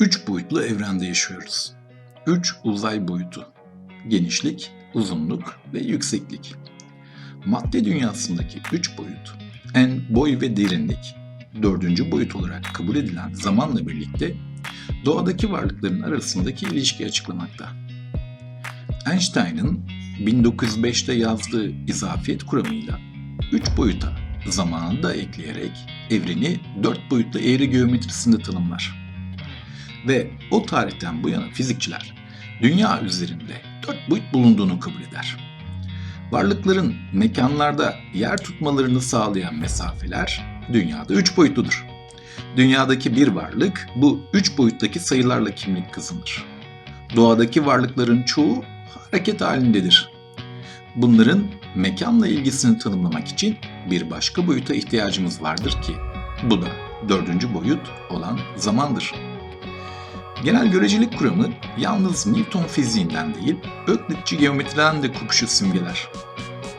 Üç boyutlu evrende yaşıyoruz. Üç uzay boyutu. Genişlik, uzunluk ve yükseklik. Madde dünyasındaki üç boyut, en boy ve derinlik, dördüncü boyut olarak kabul edilen zamanla birlikte doğadaki varlıkların arasındaki ilişkiyi açıklamakta. Einstein'ın 1905'te yazdığı izafiyet kuramıyla üç boyuta zamanı da ekleyerek evreni dört boyutlu eğri geometrisinde tanımlar. Ve o tarihten bu yana fizikçiler dünya üzerinde dört boyut bulunduğunu kabul eder. Varlıkların mekanlarda yer tutmalarını sağlayan mesafeler dünyada üç boyutludur. Dünyadaki bir varlık bu üç boyuttaki sayılarla kimlik kazanır. Doğadaki varlıkların çoğu hareket halindedir. Bunların mekanla ilgisini tanımlamak için bir başka boyuta ihtiyacımız vardır ki bu da dördüncü boyut olan zamandır. Genel görecelik kuramı yalnız Newton fiziğinden değil, Öklitçi geometriden de kopuşu simgeler.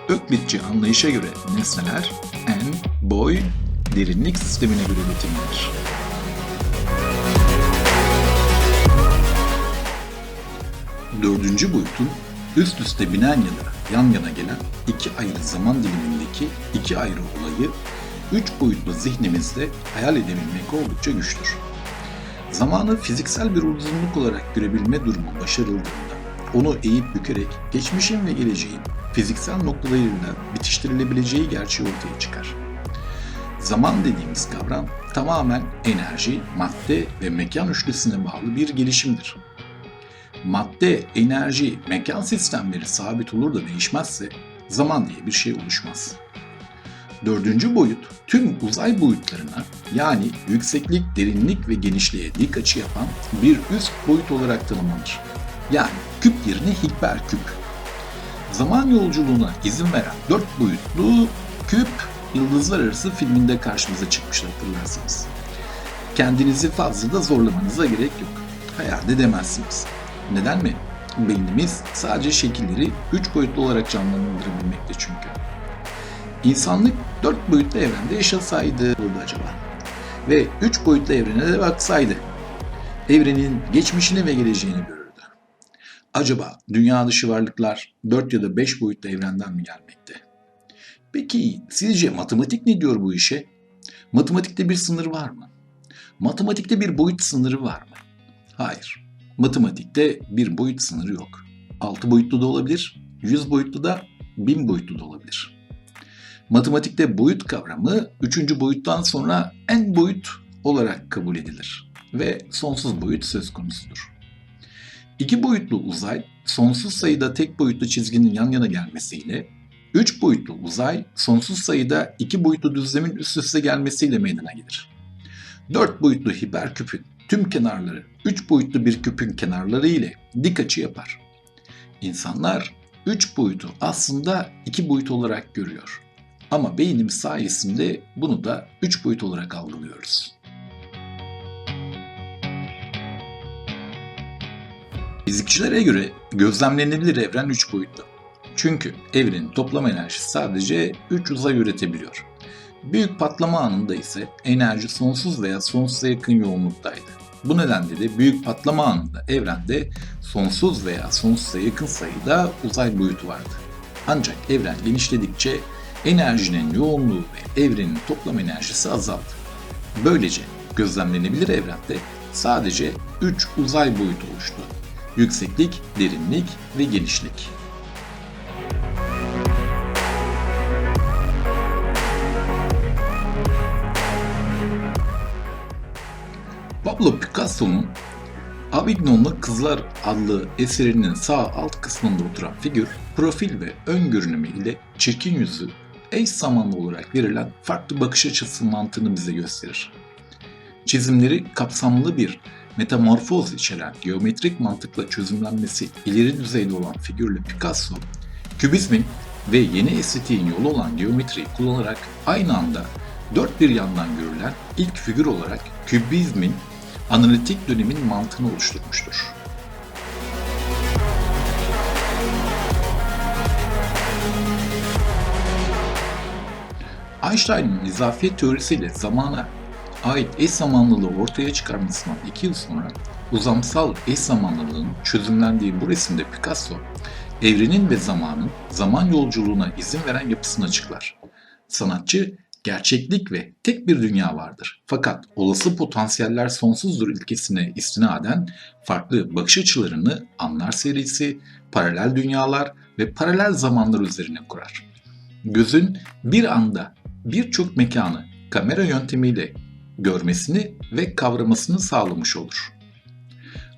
Öklitçi anlayışa göre nesneler en, boy, derinlik sistemine göre betimlenir. Dördüncü boyutun üst üste binen ya da yan yana gelen iki ayrı zaman dilimindeki iki ayrı olayı üç boyutlu zihnimizde hayal edebilmek oldukça güçtür. Zamanı fiziksel bir uzunluk olarak görebilme durumu başarıldığında onu eğip bükerek geçmişin ve geleceğin fiziksel noktalarıyla bitiştirilebileceği gerçeği ortaya çıkar. Zaman dediğimiz kavram tamamen enerji, madde ve mekan üçlüsüne bağlı bir gelişimdir. Madde, enerji, mekan sistemleri sabit olur da değişmezse zaman diye bir şey oluşmaz. Dördüncü boyut tüm uzay boyutlarına yani yükseklik, derinlik ve genişliğe dik açı yapan bir üst boyut olarak tanımlanır. Yani küp yerine hiperküp. Zaman yolculuğuna izin veren dört boyutlu küp Yıldızlar Arası filminde karşımıza çıkmıştı hatırlarsınız. Kendinizi fazla da zorlamanıza gerek yok. Hayal edemezsiniz. Neden mi? Beynimiz sadece şekilleri üç boyutlu olarak canlandırabilmekte çünkü. İnsanlık dört boyutlu evrende yaşasaydı burada acaba? Ve üç boyutlu evrene de baksaydı, evrenin geçmişini ve geleceğini görürdü. Acaba dünya dışı varlıklar dört ya da beş boyutlu evrenden mi gelmekte? Peki sizce matematik ne diyor bu işe? Matematikte bir sınır var mı? Matematikte bir boyut sınırı var mı? Hayır. Matematikte bir boyut sınırı yok. 6 boyutlu da olabilir, 100 boyutlu da 1000 boyutlu da olabilir. Matematikte boyut kavramı 3. boyuttan sonra en boyut olarak kabul edilir ve sonsuz boyut söz konusudur. İki boyutlu uzay, sonsuz sayıda tek boyutlu çizginin yan yana gelmesiyle, 3 boyutlu uzay, sonsuz sayıda iki boyutlu düzlemin üst üste gelmesiyle meydana gelir. 4 boyutlu hiperküpün tüm kenarları 3 boyutlu bir küpün kenarları ile dik açı yapar. İnsanlar 3 boyutu aslında 2 boyut olarak görüyor. Ama beynimiz sayesinde bunu da 3 boyut olarak algılıyoruz. Fizikçilere göre gözlemlenebilir evren 3 boyutlu. Çünkü evrenin toplam enerjisi sadece 3 uzay üretebiliyor. Büyük patlama anında ise enerji sonsuz veya sonsuza yakın yoğunluktaydı. Bu nedenle de büyük patlama anında evrende sonsuz veya sonsuza yakın sayıda uzay boyutu vardı. Ancak evren genişledikçe enerjinin yoğunluğu ve evrenin toplam enerjisi azaldı. Böylece gözlemlenebilir evrende sadece 3 uzay boyutu oluştu. Yükseklik, derinlik ve genişlik. Pablo Picasso'nun Avignon'lu Kızlar adlı eserinin sağ alt kısmında oturan figür, profil ve ön görünümü ile çirkin yüzü eş zamanlı olarak verilen farklı bakış açısı mantığını bize gösterir. Çizimleri kapsamlı bir metamorfoz içeren geometrik mantıkla çözümlenmesi ileri düzeyde olan figürle Picasso, kübizmin ve yeni estetiğin yolu olan geometriyi kullanarak aynı anda dört bir yandan görülen ilk figür olarak kübizmin analitik dönemin mantığını oluşturmuştur. Einstein'ın izafiyet teorisiyle zamana ait eş zamanlılığı ortaya çıkarmasından 2 yıl sonra uzamsal eş zamanlılığın çözümlendiği bu resimde Picasso, evrenin ve zamanın zaman yolculuğuna izin veren yapısını açıklar. Sanatçı, gerçeklik ve tek bir dünya vardır. Fakat olası potansiyeller sonsuzdur ilkesine istinaden farklı bakış açılarını anlar serisi, paralel dünyalar ve paralel zamanlar üzerine kurar. Gözün bir anda birçok mekanı kamera yöntemiyle görmesini ve kavramasını sağlamış olur.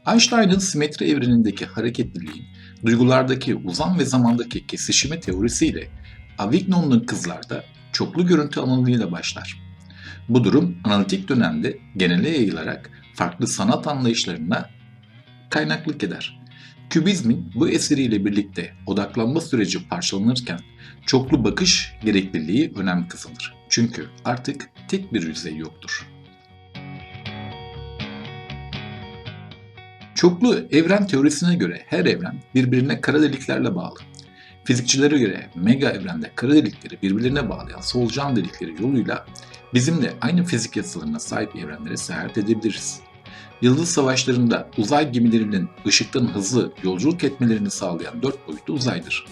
Einstein'ın simetri evrenindeki hareketliliğin duygulardaki uzam ve zamandaki kesişimi teorisiyle Avignon'un kızlarda çoklu görüntü analizıyla başlar. Bu durum analitik dönemde genele yayılarak farklı sanat anlayışlarına kaynaklık eder. Kübizmin bu eseriyle birlikte odaklanma süreci parçalanırken çoklu bakış gerekliliği önem kazanır. Çünkü artık tek bir yüzey yoktur. Çoklu evren teorisine göre her evren birbirine kara deliklerle bağlı. Fizikçilere göre mega evrende kara delikleri birbirlerine bağlayan solucan delikleri yoluyla bizimle aynı fizik yasalarına sahip evrenlere seyahat edebiliriz. Yıldız savaşlarında uzay gemilerinin ışıktan hızlı yolculuk etmelerini sağlayan dört boyutlu uzaydır.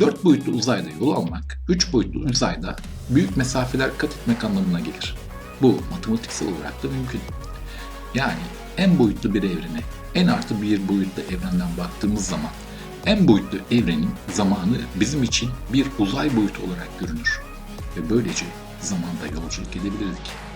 Dört boyutlu uzayda yol almak, üç boyutlu uzayda büyük mesafeler kat etmek anlamına gelir. Bu matematiksel olarak da mümkün. Yani en boyutlu bir evrene en artı bir boyutlu evrenden baktığımız zaman en boyutlu evrenin zamanı bizim için bir uzay boyutu olarak görünür ve böylece zamanda yolculuk edebilirdik.